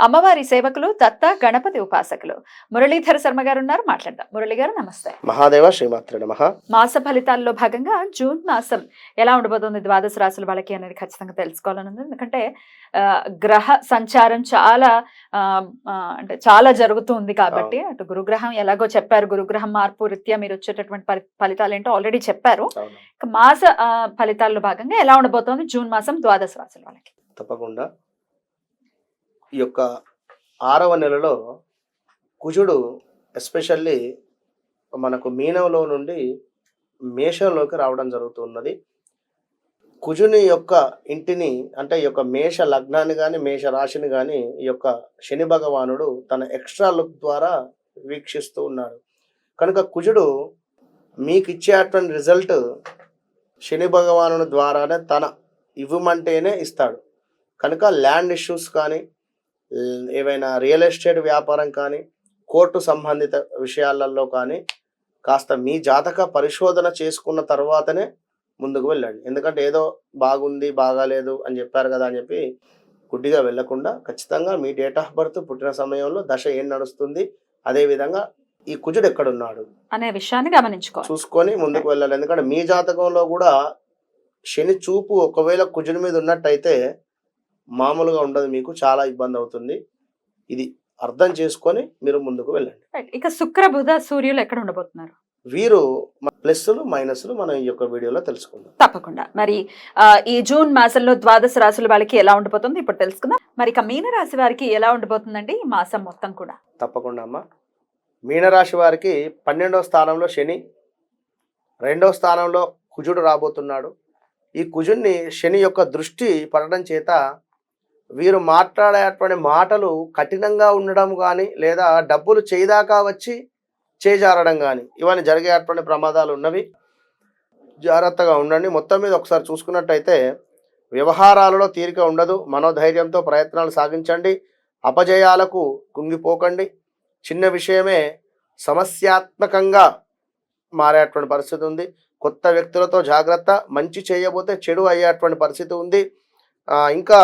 అమ్మవారి సేవకులు దత్త గణపతి ఉపాసకులు. మురళీధర శర్మ గారు ఉన్నారు మాట్లాడదాం. మురళి గారు నమస్తే. మహాదేవ శ్రీమాత్ర నమ. మాస ఫలితాల్లో భాగంగా జూన్ మాసం ఎలా ఉండబోతుంది ద్వాదశ రాశుల వాళ్ళకి అనేది ఖచ్చితంగా తెలుసుకోవాలని ఉంది. ఎందుకంటే ఆ, గ్రహ సంచారం చాలా అంటే చాలా జరుగుతుంది కాబట్టి అటు గురుగ్రహం ఎలాగో చెప్పారు. గురుగ్రహం మార్పు రీత్యా మీరు వచ్చేటటువంటి ఫలి- ఫలితాలు ఏంటో ఆల్రెడీ చెప్పారు. ఇక మాస ఫలితాల్లో భాగంగా ఎలా ఉండబోతోంది జూన్ మాసం ద్వాదశ రాశుల వాళ్ళకి? తప్పకుండా. ఈ యొక్క ఆరవ నెలలో కుజుడు ఎస్పెషల్లీ మనకు మీనంలో నుండి మేషంలోకి రావడం జరుగుతున్నది. కుజుని యొక్క ఇంటిని అంటే ఈ యొక్క మేష లగ్నాన్ని కానీ మేష రాశిని కానీ ఈ యొక్క శని భగవానుడు తన ఎక్స్ట్రా లుక్ ద్వారా వీక్షిస్తూ ఉన్నాడు. కనుక కుజుడు మీకు ఇచ్చేటువంటి రిజల్ట్ శని భగవానుని ద్వారానే తన ఇవ్వమంటేనే ఇస్తాడు. కనుక ల్యాండ్ ఇష్యూస్ కానీ ఏవైనా రియల్ ఎస్టేట్ వ్యాపారం కానీ కోర్టు సంబంధిత విషయాలలో కానీ కాస్త మీ జాతక పరిశోధన చేసుకున్న తర్వాతనే ముందుకు వెళ్ళండి. ఎందుకంటే ఏదో బాగుంది బాగాలేదు అని చెప్పారు కదా అని చెప్పి గుడ్డిగా వెళ్ళకుండా ఖచ్చితంగా మీ డేట్ ఆఫ్ బర్త్ పుట్టిన సమయంలో దశ ఏం నడుస్తుంది అదేవిధంగా ఈ కుజుడు ఎక్కడున్నాడు అనే విషయాన్ని గమనించుకోవాలి. చూసుకొని ముందుకు వెళ్ళాలి. ఎందుకంటే మీ జాతకంలో కూడా శని చూపు ఒకవేళ కుజుని మీద ఉన్నట్టయితే మామూలుగా ఉండదు మీకు చాలా ఇబ్బంది అవుతుంది. ఇది అర్థం చేసుకొని మీరు ముందుకు వెళ్ళండి. ఇక శుక్ర బుధ సూర్యులు ఎక్కడ ఉండబోతున్నారు? వీరు ప్లస్లు మైనస్లు మనం ఈ యొక్క వీడియోలో తెలుసుకుందాం. తప్పకుండా. మరి ఈ జూన్ మాసంలో ద్వాదశ రాశుల వాళ్ళకి ఎలా ఉండబోతుంది? ఇప్పుడు తెలుసుకుందాం. మరి ఇక మీన రాశి వారికి ఎలా ఉండబోతుందండి? ఈ మాసం మొత్తం కూడా. తప్పకుండా అమ్మ. మీనరాశి వారికి పన్నెండవ స్థానంలో శని రెండవ స్థానంలో కుజుడు రాబోతున్నాడు. ఈ కుజుడిని శని యొక్క దృష్టి పడడం చేత వీరు మాట్లాడేటువంటి మాటలు కఠినంగా ఉండడం కానీ లేదా డబ్బులు చేయదాకా వచ్చి చేజారడం కానీ ఇవన్నీ జరిగేటువంటి ప్రమాదాలు ఉన్నవి. జాగ్రత్తగా ఉండండి. మొత్తం మీద ఒకసారి చూసుకున్నట్టయితే వ్యవహారాలలో తీరిక ఉండదు. మనోధైర్యంతో ప్రయత్నాలు సాగించండి. అపజయాలకు కుంగిపోకండి. చిన్న విషయమే సమస్యాత్మకంగా మారేటువంటి పరిస్థితి ఉంది. కొత్త వ్యక్తులతో జాగ్రత్త. మంచి చేయబోతే చెడు అయ్యేటువంటి పరిస్థితి ఉంది. ఇంకా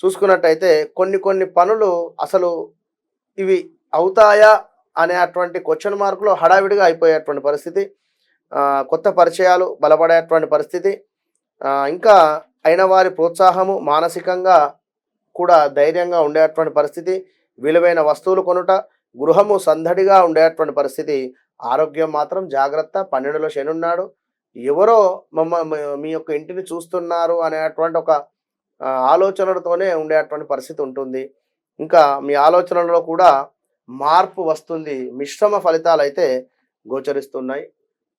చూసుకున్నట్టయితే కొన్ని కొన్ని పనులు అసలు ఇవి అవుతాయా అనే అటువంటి క్వశ్చన్ మార్కులు హడావిడిగా అయిపోయేటువంటి పరిస్థితి. కొత్త పరిచయాలు బలపడేటువంటి పరిస్థితి. ఇంకా అయిన వారి ప్రోత్సాహము మానసికంగా కూడా ధైర్యంగా ఉండేటువంటి పరిస్థితి. విలువైన వస్తువులు కొనుట గృహము సందడిగా ఉండేటువంటి పరిస్థితి. ఆరోగ్యం మాత్రం జాగ్రత్త. పన్నెండులో శని ఉన్నాడు. ఎవరో మమ్మ మీ యొక్క ఇంటిని చూస్తున్నారు అనేటువంటి ఒక ఆలోచనలతోనే ఉండేటువంటి పరిస్థితి ఉంటుంది. ఇంకా మీ ఆలోచనలలో కూడా మార్పు వస్తుంది. మిశ్రమ ఫలితాలు అయితే గోచరిస్తున్నాయి.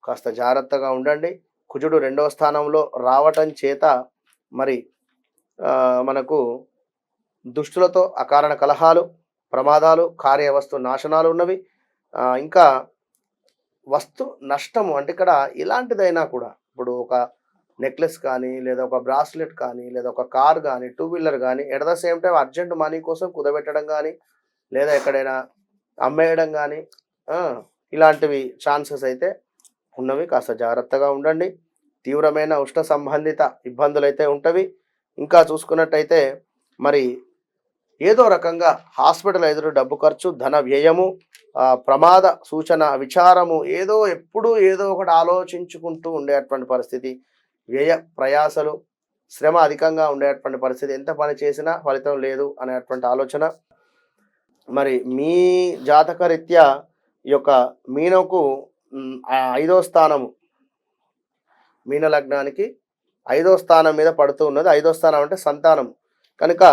కాస్త జాగ్రత్తగా ఉండండి. కుజుడు రెండవ స్థానంలో రావటం చేత మరి మనకు దుష్టులతో అకారణ కలహాలు ప్రమాదాలు కార్యవస్తు నాశనాలు ఉన్నవి. ఇంకా వస్తు నష్టము అంటే ఇక్కడ ఇలాంటిదైనా కూడా. ఇప్పుడు ఒక నెక్లెస్ కానీ లేదా ఒక బ్రాస్లెట్ కానీ లేదా ఒక కార్ కానీ టూ వీలర్ కానీ at the same time urgent money కోసం కుదబెట్టడం కానీ లేదా ఎక్కడైనా అమ్మేయడం కానీ ఇలాంటివి ఛాన్సెస్ అయితే ఉన్నవి. కాస్త జాగ్రత్తగా ఉండండి. తీవ్రమైన ఉష్ణ సంబంధిత ఇబ్బందులు అయితే ఉంటవి. ఇంకా చూసుకున్నట్టయితే మరి ఏదో రకంగా హాస్పిటల్ ఎదురు డబ్బు ఖర్చు ధన వ్యయము ప్రమాద సూచన విచారము ఏదో ఎప్పుడూ ఏదో ఒకటి ఆలోచించుకుంటూ ఉండేటువంటి పరిస్థితి. వ్యయ ప్రయాసలు శ్రమ అధికంగా ఉండేటువంటి పరిస్థితి. ఎంత పని చేసినా ఫలితం లేదు అనేటువంటి ఆలోచన. మరి మీ జాతకరీత్యా ఈ యొక్క మీనకు ఐదో స్థానము మీన లగ్నానికి ఐదో స్థానం మీద పడుతూ ఉన్నది. ఐదో స్థానం అంటే సంతానం. కనుక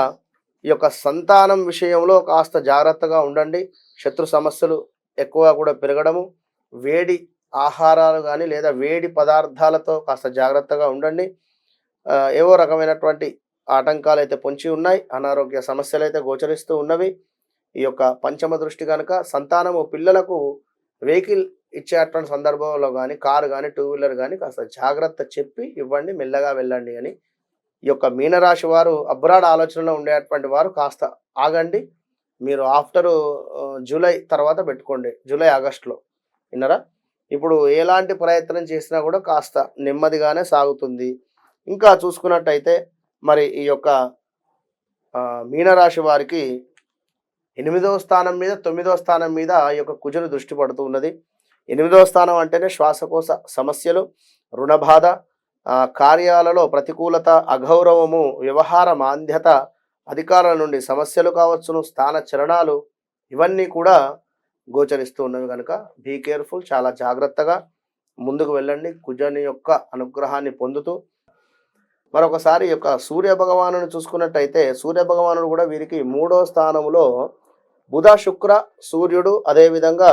ఈ యొక్క సంతానం విషయంలో కాస్త జాగ్రత్తగా ఉండండి. శత్రు సమస్యలు ఎక్కువగా కూడా పెరగడము. వేడి ఆహారాలు కానీ లేదా వేడి పదార్థాలతో కాస్త జాగ్రత్తగా ఉండండి. ఏవో రకమైనటువంటి ఆటంకాలు అయితే పొంచి ఉన్నాయి. అనారోగ్య సమస్యలు అయితే గోచరిస్తూ ఉన్నవి. ఈ యొక్క పంచమ దృష్టి కనుక సంతానము పిల్లలకు వెహికల్ ఇచ్చేటువంటి సందర్భంలో కానీ కారు కానీ టూ వీలర్ కానీ కాస్త జాగ్రత్త చెప్పి ఇవ్వండి. మెల్లగా వెళ్ళండి అని. ఈ యొక్క మీనరాశి వారు అబ్రాడ్ ఆలోచనలో ఉండేటువంటి వారు కాస్త ఆగండి. మీరు ఆఫ్టర్ జూలై తర్వాత పెట్టుకోండి. జూలై ఆగస్టులో. విన్నారా? ఇప్పుడు ఎలాంటి ప్రయత్నం చేసినా కూడా కాస్త నెమ్మదిగానే సాగుతుంది. ఇంకా చూసుకున్నట్టయితే మరి ఈ యొక్క మీనరాశి వారికి ఎనిమిదవ స్థానం మీద తొమ్మిదవ స్థానం మీద ఈ యొక్క కుజుని దృష్టి పడుతూ ఉన్నది. ఎనిమిదవ స్థానం అంటేనే శ్వాసకోశ సమస్యలు రుణబాధ కార్యాలలో ప్రతికూలత అగౌరవము వ్యవహార మాంద్యత అధికారుల నుండి సమస్యలు కావచ్చును స్థాన చరణాలు ఇవన్నీ కూడా గోచరిస్తూ ఉన్నవి కనుక బీ కేర్ఫుల్ చాలా జాగ్రత్తగా ముందుకు వెళ్ళండి. కుజని యొక్క అనుగ్రహాన్ని పొందుతూ మరొకసారి యొక్క సూర్య భగవాను చూసుకున్నట్టయితే సూర్య భగవానుడు కూడా వీరికి మూడో స్థానంలో బుధ శుక్ర సూర్యుడు అదేవిధంగా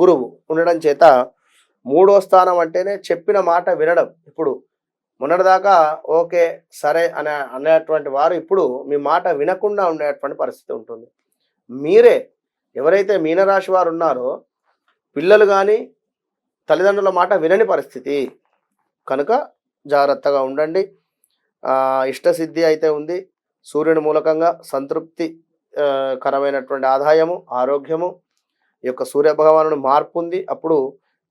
గురువు ఉండడం చేత మూడో స్థానం అంటేనే చెప్పిన మాట వినడం. ఇప్పుడు మొన్నటిదాకా ఓకే సరే అనే అనేటువంటి వారు ఇప్పుడు మీ మాట వినకుండా ఉండేటువంటి పరిస్థితి ఉంటుంది. మీరే ఎవరైతే మీనరాశి వారు ఉన్నారో పిల్లలు కానీ తల్లిదండ్రుల మాట వినని పరిస్థితి. కనుక జాగ్రత్తగా ఉండండి. ఇష్టసిద్ధి అయితే ఉంది. సూర్యుని మూలకంగా సంతృప్తి కరమైనటువంటి ఆదాయము ఆరోగ్యము ఈ యొక్క సూర్యభగవానుడు మార్పు ఉంది. అప్పుడు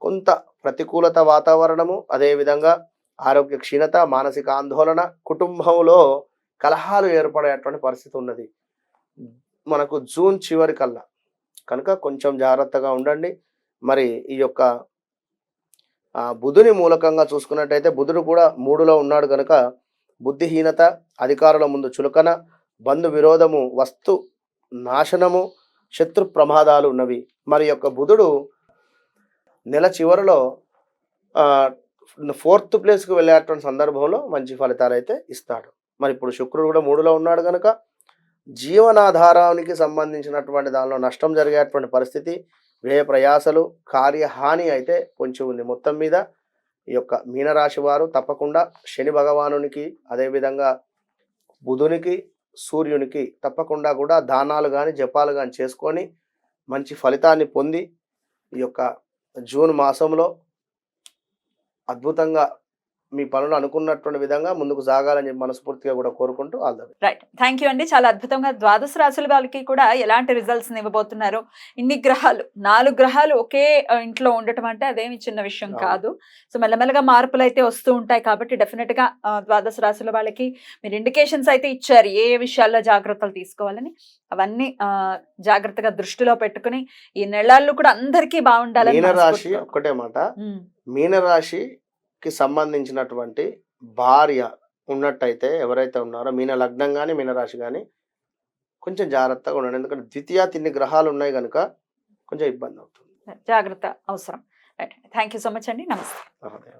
కొంత ప్రతికూలత వాతావరణము అదేవిధంగా ఆరోగ్య క్షీణత మానసిక ఆందోళన కుటుంబంలో కలహాలు ఏర్పడేటువంటి పరిస్థితి ఉన్నది. మనకు జూన్ చివరి కల్లా కనుక కొంచెం జాగ్రత్తగా ఉండండి. మరి ఈ యొక్క బుధుని మూలకంగా చూసుకున్నట్టయితే బుధుడు కూడా మూడులో ఉన్నాడు కనుక బుద్ధిహీనత అధికారుల ముందు చులకన బంధు విరోధము వస్తు నాశనము శత్రు ప్రమాదాలు ఉన్నవి. మరి యొక్క బుధుడు నెల చివరిలో ఫోర్త్ ప్లేస్కి వెళ్ళేటువంటి సందర్భంలో మంచి ఫలితాలు అయితే ఇస్తాడు. మరి ఇప్పుడు శుక్రుడు కూడా మూడులో ఉన్నాడు కనుక జీవనాధారానికి సంబంధించినటువంటి దానిలో నష్టం జరిగేటువంటి పరిస్థితి వ్యయ ప్రయాసలు కార్యహాని అయితే కొంచెం ఉంది. మొత్తం మీద ఈ యొక్క మీనరాశి వారు తప్పకుండా శని భగవానునికి అదేవిధంగా బుధునికి సూర్యునికి తప్పకుండా కూడా దానాలు కానీ జపాలు కానీ చేసుకొని మంచి ఫలితాన్ని పొంది ఈ యొక్క జూన్ మాసంలో అద్భుతంగా మీ పనులు అనుకున్నటువంటి విధంగా ముందుకు సాగాలని మనస్ఫూర్తిగా కూడా కోరుకుంటూ ఆల్ రైట్. థ్యాంక్ యూ అండి. చాలా అద్భుతంగా ద్వాదశ రాశుల వాళ్ళకి కూడా ఎలాంటి రిజల్ట్స్ ఇవ్వబోతున్నారు? ఇన్ని గ్రహాలు నాలుగు గ్రహాలు ఒకే ఇంట్లో ఉండటం అంటే అదేమి చిన్న విషయం. కాదు. సో మెల్లమెల్లగా మార్పులు అయితే వస్తూ ఉంటాయి కాబట్టి డెఫినెట్గా ద్వాదశ రాశుల వాళ్ళకి మీరు ఇండికేషన్స్ అయితే ఇచ్చారు. ఏ విషయాల్లో జాగ్రత్తలు తీసుకోవాలని. అవన్నీ జాగ్రత్తగా దృష్టిలో పెట్టుకుని ఈ నెలల్లో కూడా అందరికీ బాగుండాలని మీనరాశి ఒక్కటే మాట. ఉమ్, మీనరాశికి సంబంధించినటువంటి భార్య ఉన్నట్టయితే ఎవరైతే ఉన్నారో మీన లగ్నం కానీ మీనరాశి కానీ కొంచెం జాగ్రత్తగా ఉండండి. ఎందుకంటే ద్వితీయ తిన్ని గ్రహాలు ఉన్నాయి కనుక కొంచెం ఇబ్బంది అవుతుంది. జాగ్రత్త అవసరం. థ్యాంక్ యూ సో మచ్ అండి. నమస్తే.